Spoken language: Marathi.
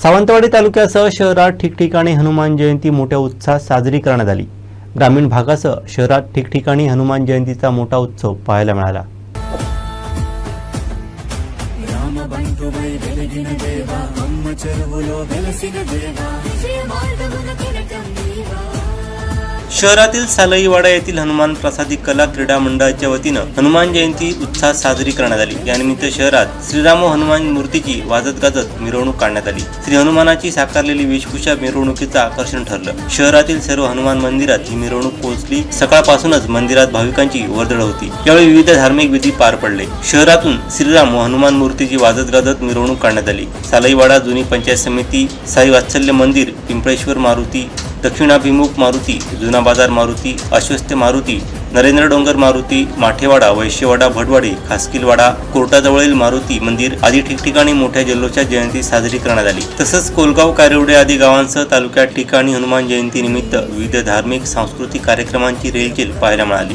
सावंतवाडी तालुक्यासह शहरात ठिकठिकाणी हनुमान जयंती मोठ्या उत्साहात साजरी करण्यात आली. ग्रामीण भागासह शहरात ठिकठिकाणी हनुमान जयंतीचा मोठा उत्सव पाहायला मिळाला. शहरातील सालईवाडा येथील हनुमान प्रसादी कला क्रीडा मंडळाच्या वतीनं हनुमान जयंती उत्साहात साजरी करण्यात आली. यानिमित्त शहरात श्रीराम व हनुमान मूर्तीची वाजत गाजत मिरवणूक काढण्यात आली. श्री हनुमानाची साकारलेली वेशभूषा मिरवणुकीचं आकर्षण ठरलं. शहरातील सर्व हनुमान मंदिरात ही मिरवणूक पोहोचली. सकाळपासूनच मंदिरात भाविकांची वर्दळ होती. यावेळी विविध धार्मिक विधी पार पडले. शहरातून श्रीराम व हनुमान मूर्तीची वाजत गाजत मिरवणूक काढण्यात आली. सालईवाडा जुनी पंचायत समिती साई वात्सल्य मंदिर पिंपळेश्वर मारुती दक्षिणाभिमुख मारुती जुना बाजार मारुती अश्वस्थ मारुती नरेंद्र डोंगर मारुती माठेवाडा वैश्यवाडा भटवाडी खासकीलवाडा कोर्टाजवळील मारुती मंदिर आदी ठिकठिकाणी मोठ्या जल्लोषात जयंती साजरी करण्यात आली. तसंच कोलगाव कारिवडे आदी गावांसह तालुक्यात ठिकाणी हनुमान जयंतीनिमित्त विविध धार्मिक सांस्कृतिक कार्यक्रमांची रेलचेल पाहायला मिळाली.